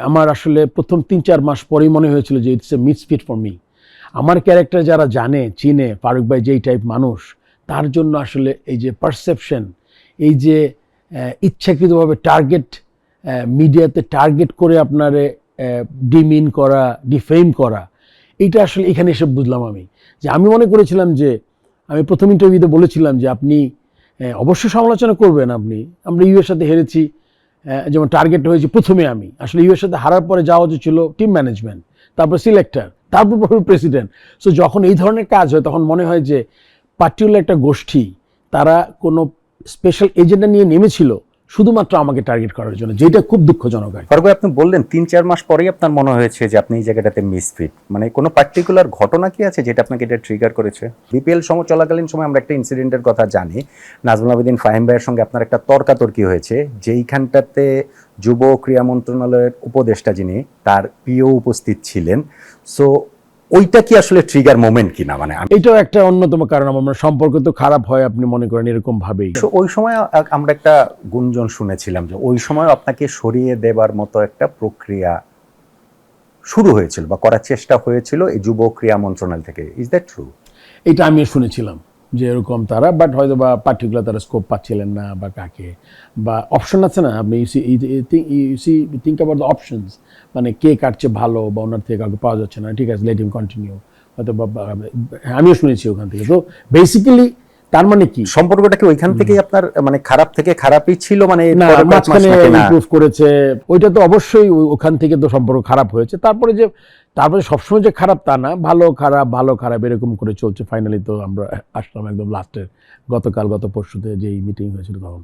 আমার আসলে প্রথম তিন চার মাস পরেই মনে হয়েছিল যে it's a misfit for me আমার ক্যারেক্টার যারা জানে চিনে ফারুক ভাই যেই টাইপ মানুষ তার জন্য আসলে এই যে পারসেপশন এই যে ইচ্ছাকৃতভাবে টার্গেট মিডিয়াতে টার্গেট করে আপনারে ডিমিন করা ডিফেম করা এইটা আসলে এখানে এসে বুঝলাম আমি। যে আমি মনে করেছিলাম যে আমি প্রথম ইন্টারভিউতে বলেছিলাম যে আপনি আহ, অবশ্যই সমালোচনা করবেন আপনি আমরা ইউএর সাথে হেরেছি যেমন টার্গেট হয়েছে প্রথমে আমি। আসলে ইউএর সাথে হারার পরে যাওয়া যে ছিল টিম ম্যানেজমেন্ট তারপর সিলেক্টর তারপর প্রেসিডেন্ট সো যখন এই ধরনের কাজ হয়, তখন মনে হয় যে পার্টিকুলার একটা গোষ্ঠী, তারা কোনো স্পেশাল এজেন্ডা নিয়ে নেমেছিল শুধুমাত্র আমাকে টার্গেট করার জন্য, যেটা খুব দুঃখজনক কি। ফারুক আপনি বললেন তিন, চার মাস পরেই আপনার মনে হয়েছে যে আপনি এই জায়গাটাতে মিসফিট মানে কোনো পার্টিকুলার ঘটনা কি আছে যেটা আপনাকে এটা ট্রিগার করেছে? বিপিএল সময় চলাকালীন সময় আমরা একটা ইনসিডেন্টের কথা জানি। নাজমুল আবেদিন ফাহিম ভাইয়ের সঙ্গে আপনার একটা তর্কাতর্কি হয়েছে, যেইখানটাতে যুব ক্রীড়া মন্ত্রণালয়ের উপদেষ্টা যিনি, তার পিও উপস্থিত ছিলেন। সো ওইটা কি আসলে ট্রিগার মোমেন্ট কি না মানে এটাও একটা অন্যতম কারণ আমার সম্পর্ক তো খারাপ হয় আপনি মনে করেন এরকম ভাবেই। ওই সময় আমরা একটা গুঞ্জন শুনেছিলাম যে ওই সময় আপনাকে সরিয়ে দেবার মতো একটা প্রক্রিয়া শুরু হয়েছিল বা করার চেষ্টা হয়েছিল এই যুব ক্রিয়া মন্ত্রণালয় থেকে। ইজ দ্যাট ট্রু এটা আমি শুনেছিলাম। যে এরকম তারা বাট হয়তো বা পার্টিকুলার তারা স্কোপ পাচ্ছিলেন না বা কাকে। বা অপশন আছে না? আপনি you see think about the options মানে কে কাটছে ভালো বা ওনার থেকে কাউকে পাওয়া যাচ্ছে না। ঠিক আছে লেট হিম কন্টিনিউ হয়তো বা- আমিও শুনেছি ওখান থেকে। তো বেসিক্যালি তার মানে কি? সম্পর্কটা কি ওইখান থেকেই আপনার মানে খারাপ থেকে খারাপই ছিল? মানে মাঝখানে ইমপ্রুভ করেছে। ওইটা তো অবশ্যই ওখান থেকে তো সম্পর্ক খারাপ হয়েছে। তারপরে যে তারপরে সবসময় যে খারাপ তা না ভালো খারাপ ভালো খারাপ এরকম করে চলছে। ফাইনালি তো আমরা আসলাম একদম লাস্টের গতকাল গত পরশুতে যেই মিটিং হয়েছিল তখন।